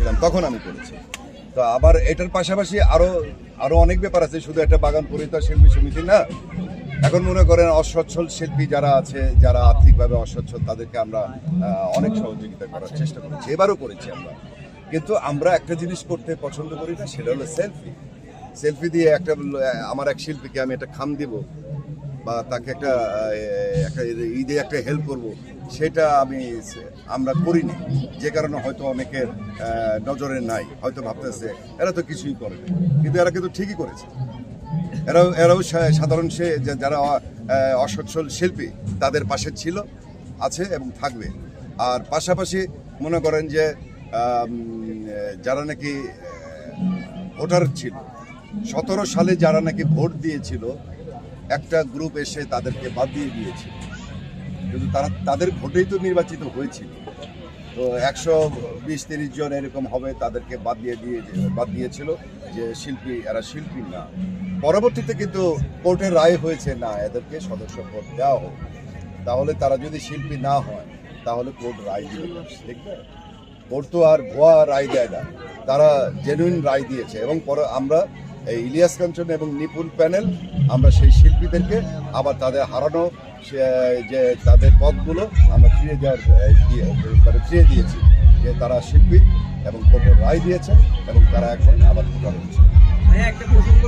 ছিলাম তখন আমি করেছি তো আবার এটার পাশাপাশি আরও আরও অনেক ব্যাপার আছে, শুধু একটা বাগান পরিতা শিল্পী সমিতি না। এখন মনে করেন অসচ্ছল শিল্পী যারা আছে, যারা আর্থিকভাবে অসচ্ছল, তাদেরকে আমরা অনেক সহযোগিতা করার চেষ্টা করেছি। এবারও করেছি আমরা। কিন্তু আমরা একটা জিনিস করতে পছন্দ করি না, সেটা হলো সেলফি। সেলফি দিয়ে একটা আমার এক শিল্পীকে আমি একটা খাম দিব। বা তাকে একটা একটা ঈদে একটা হেল্প করব, সেটা আমি, আমরা করিনি। যে কারণে হয়তো অনেকের নজরে নাই, হয়তো ভাবতেছে, এরা তো কিছুই করে। কিন্তু এরা কিন্তু ঠিকই করেছে। এরাও এরাও সাধারণ সে যারা অসচ্ছল শিল্পী, তাদের পাশে ছিল, আছে এবং থাকবে। আর পাশাপাশি মনে করেন যে যারা নাকি ভোটার ছিল, সতেরো সালে যারা নাকি ভোট দিয়েছিল একটা গ্রুপ এসে তাদেরকে বাদ দিয়ে দিয়েছে। কিন্তু তারা, তাদের ভোটেই তো নির্বাচিত হয়েছিল। তো একশো বিশ তিরিশ জন এরকম হবে তাদেরকে বাদ দিয়ে দিয়ে, বাদ দিয়েছিল যে শিল্পী, এরা শিল্পী না। পরবর্তীতে কিন্তু কোর্টের রায় হয়েছে, না, এদেরকে সদস্য পদ দেওয়া হোক। তাহলে তারা যদি শিল্পী না হয়, তাহলে কোর্ট রায় দিবে। ঠিক কোর্ট তো আর ভুয়া রায় দেয় না। তারা জেনুইন রায় দিয়েছে এবং পরে আমরা এই ইলিয়াস কাঞ্চন এবং নিপুণ প্যানেল। আমরা সেই শিল্পীদেরকে আবার তাদের হারানো যে তাদের পদগুলো আমরা ফিরে দেওয়ার ফিরে মানে ফিরিয়ে দিয়েছি যে তারা শিল্পী এবং কোর্টের রায় দিয়েছে এবং তারা এখন আবার একটা প্রসঙ্গ